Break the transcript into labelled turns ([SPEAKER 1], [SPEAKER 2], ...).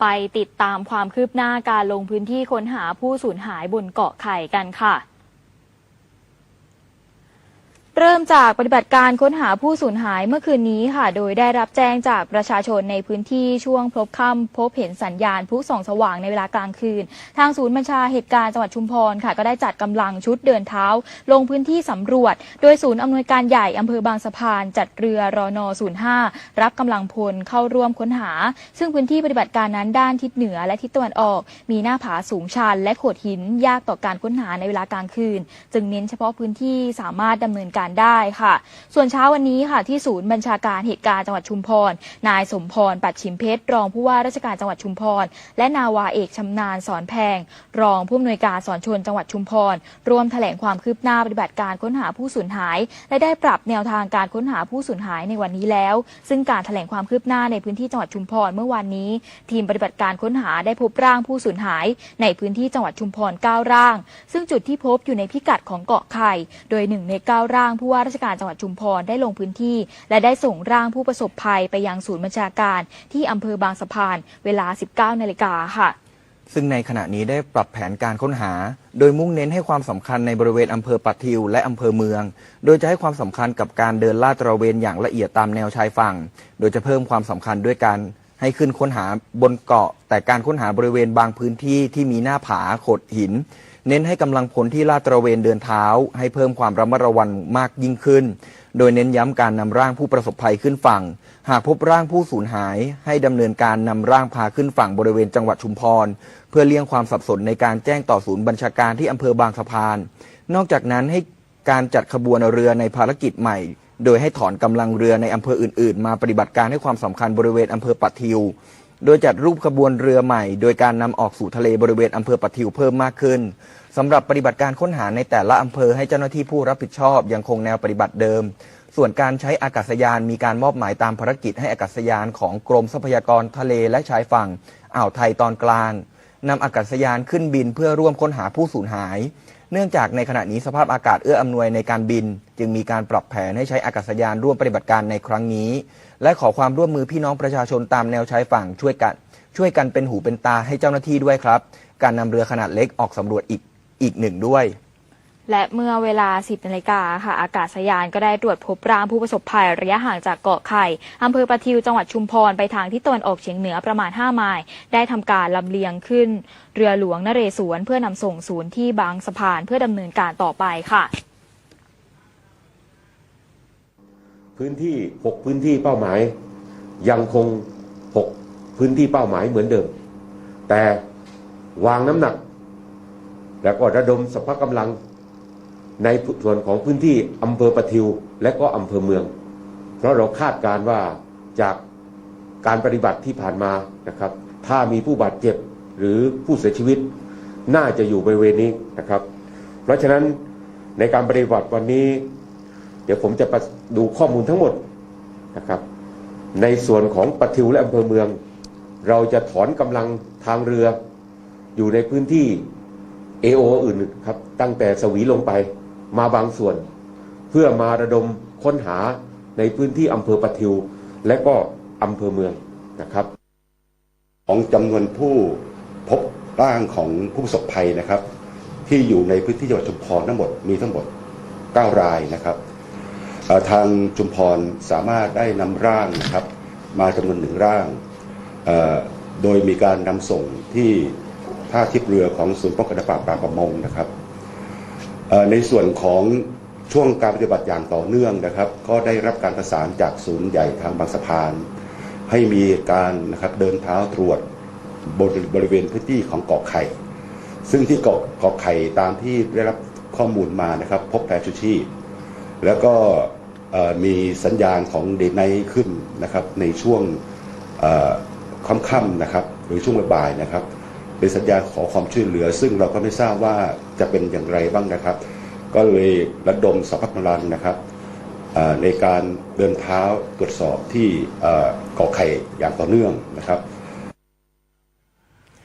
[SPEAKER 1] ไปติดตามความคืบหน้าการลงพื้นที่ค้นหาผู้สูญหายบนเกาะไข่กันค่ะ เริ่มจากปฏิบัติการค้นหาผู้สูญหายเมื่อคืนนี้ค่ะ โดยได้รับแจ้งจากประชาชนในพื้นที่ช่วงพบค่ำพบเห็นสัญญาณพลุส่องสว่างในเวลากลางคืน ทางศูนย์บัญชาเหตุการณ์จังหวัดชุมพรค่ะ ก็ได้จัดกำลังชุดเดินเท้า ลงพื้นที่สำรวจ โดยศูนย์อำนวยการใหญ่อำเภอบางสะพาน จัดเรือรอน05 รับกำลังพลเข้าร่วมค้นหา ซึ่งพื้นที่ปฏิบัติการนั้นด้านทิศเหนือและทิศตะวันออก มีหน้าผาสูงชัน และโขดหินยากต่อการค้นหาในเวลากลางคืน จึงเน้นเฉพาะพื้นที่สามารถดำเนินการได้ค่ะ ส่วนเช้าวันนี้ค่ะที่ศูนย์บัญชาการเหตุการณ์จังหวัดชุมพร นายสมพร ปัดชิมเพชร รองผู้ว่าราชการจังหวัดชุมพร และนาวาเอกชำนาญสอนแพง รองผู้อำนวยการสอนชนจังหวัดชุมพร ร่วมแถลงความคืบหน้าปฏิบัติการค้นหาผู้สูญหาย และได้ปรับแนวทางการค้นหาผู้สูญหายในวันนี้แล้ว ซึ่งการแถลงความคืบหน้าในพื้นที่จังหวัดชุมพรเมื่อวานนี้ ทีมปฏิบัติการค้นหาได้พบร่างผู้สูญหาย ในพื้นที่จังหวัดชุมพร9ร่าง ซึ่งจุดที่พบอยู่ในพิกัดของเกาะไข่ โดยหนึ่งใน9ร่างผู้ว่าราชการจังหวัดชุมพรได้ลงพื้นที่ และได้ส่งร่างผู้ประสบภัยไปยังศูนย์บัญชาการที่อำเภอบางสะพาน เวลา 19 นาฬิกาค่ะ
[SPEAKER 2] ซึ่งในขณะนี้ได้ปรับแผนการค้นหา โดยมุ่งเน้นให้ความสำคัญในบริเวณอำเภอปัตทิวและอำเภอเมือง โดยจะให้ความสำคัญกับการเดินลาดตระเวนอย่างละเอียดตามแนวชายฝั่ง โดยจะเพิ่มความสำคัญด้วยการให้ขึ้นค้นหาบนเกาะ แต่การค้นหาบริเวณบางพื้นที่ที่มีหน้าผาโขดหิน เน้นให้กำลังพลที่ลาดตระเวนเดินเท้า ให้เพิ่มความระมัดระวังมากยิ่งขึ้น โดยเน้นย้ำการนำร่างผู้ประสบภัยขึ้นฝั่ง หากพบร่างผู้สูญหาย ให้ดำเนินการนำร่างพาขึ้นฝั่งบริเวณจังหวัดชุมพร เพื่อเลี่ยงความสับสนในการแจ้งต่อศูนย์บัญชาการที่อำเภอบางสะพาน นอกจากนั้นให้การจัดขบวนเรือในภารกิจใหม่ โดยให้ถอนกำลังเรือในอำเภออื่น ๆ มาปฏิบัติการให้ความสำคัญบริเวณอำเภอปัตทิว โดยจัดรูปขบวนเรือใหม่ โดยการนำออกสู่ทะเลบริเวณอำเภอปัตทิวเพิ่มมากขึ้นสำหรับปฏิบัติการค้นหาในแต่ละอำเภอให้เจ้าหน้าที่ผู้รับผิดชอบยังคงแนวปฏิบัติเดิม ส่วนการใช้อากาศยานมีการมอบหมายตามภารกิจให้อากาศยานของกรมทรัพยากรทะเลและชายฝั่งอ่าวไทยตอนกลางนำอากาศยานขึ้นบินเพื่อร่วมค้นหาผู้สูญหาย เนื่องจากในขณะนี้สภาพอากาศเอื้ออำนวยในการบิน จึงมีการปรับแผนให้ใช้อากาศยานร่วมปฏิบัติการในครั้งนี้ และขอความร่วมมือพี่น้องประชาชนตามแนวชายฝั่งช่วยกัน ช่วยกันเป็นหูเป็นตาให้เจ้าหน้าที่ด้วยครับ การนำเรือขนาดเล็กออกสำรวจอีกอีกหนึ่งด้วย
[SPEAKER 1] และเมื่อเวลา 10นาฬิกาค่ะ อากาศยานก็ได้ตรวจพบร่างผู้ประสบภัยระยะห่างจากเกาะไข่อำเภอประทิวจังหวัดชุมพร ไปทางทิศตะวันออกเฉียงเหนือประมาณ 5 ไมล์ได้ทำการลำเลียงขึ้น เรือหลวงนเรศวรเพื่อนำส่งศูนย์ที่บางสะพานเพื่อดำเนินการต่อไปค่ะ
[SPEAKER 3] พื้นที่ 6 พื้นที่เป้าหมาย ยังคง 6 พื้นที่เป้าหมายเหมือนเดิม แต่วางน้ำหนัก แล้วก็ระดมสภาพกำลัง ในส่วนของพื้นที่อำเภอประทิวและก็อำเภอเมือง เพราะเราคาดการว่าจากการปฏิบัติที่ผ่านมานะครับ ถ้ามีผู้บาดเจ็บหรือผู้เสียชีวิต น่าจะอยู่บริเวณนี้นะครับ เพราะฉะนั้นในการปฏิบัติวันนี้ เดี๋ยวผมจะดูข้อมูลทั้งหมดนะครับ ในส่วนของปะทิวและอำเภอเมือง เราจะถอนกำลังทางเรืออยู่ในพื้นที่ AO อื่นครับ ตั้งแต่สวีลงไป มาบางส่วน เพื่อมาระดมค้นหาในพื้นที่อำเภอปะทิว และก็อำเภอเมืองนะครับ
[SPEAKER 4] ของจำนวนผู้พบร่างของผู้ประสบภัยนะครับ ที่อยู่ในพื้นที่จังหวัดชุมพรทั้งหมดมีทั้งหมด 9 รายนะครับทางชุมพรสามารถได้นำร่างนะครับ มาจำนวนหนึ่งร่าง โดยมีการนำส่งที่ท่าทียบเรือของศูนย์ป้องกันและปราบปรามประมงนะครับ ในส่วนของช่วงการปฏิบัติอย่างต่อเนื่องนะครับ ก็ได้รับการประสานจากศูนย์ใหญ่ทางบางสะพาน ให้มีการนะครับเดินเท้าตรวจบริบริเวณพื้นที่ของเกาะไข่ ซึ่งที่เกาะเกาะไข่ตามที่ได้รับข้อมูลมานะครับ พบแพชูชีพแล้วก็มีสัญญาณของเดนไนขึ้นนะครับในช่วงค่ำๆนะครับ หรือช่วงบ่ายนะครับ เป็นสัญญาขอความช่วยเหลือ ซึ่งเราก็ไม่ทราบว่าจะเป็นอย่างไรบ้างนะครับ ก็เลยระดมสภาพกำลังนะครับในการเดินเท้าตรวจสอบที่เกาะไข่อย่างต่อเนื่องนะครับ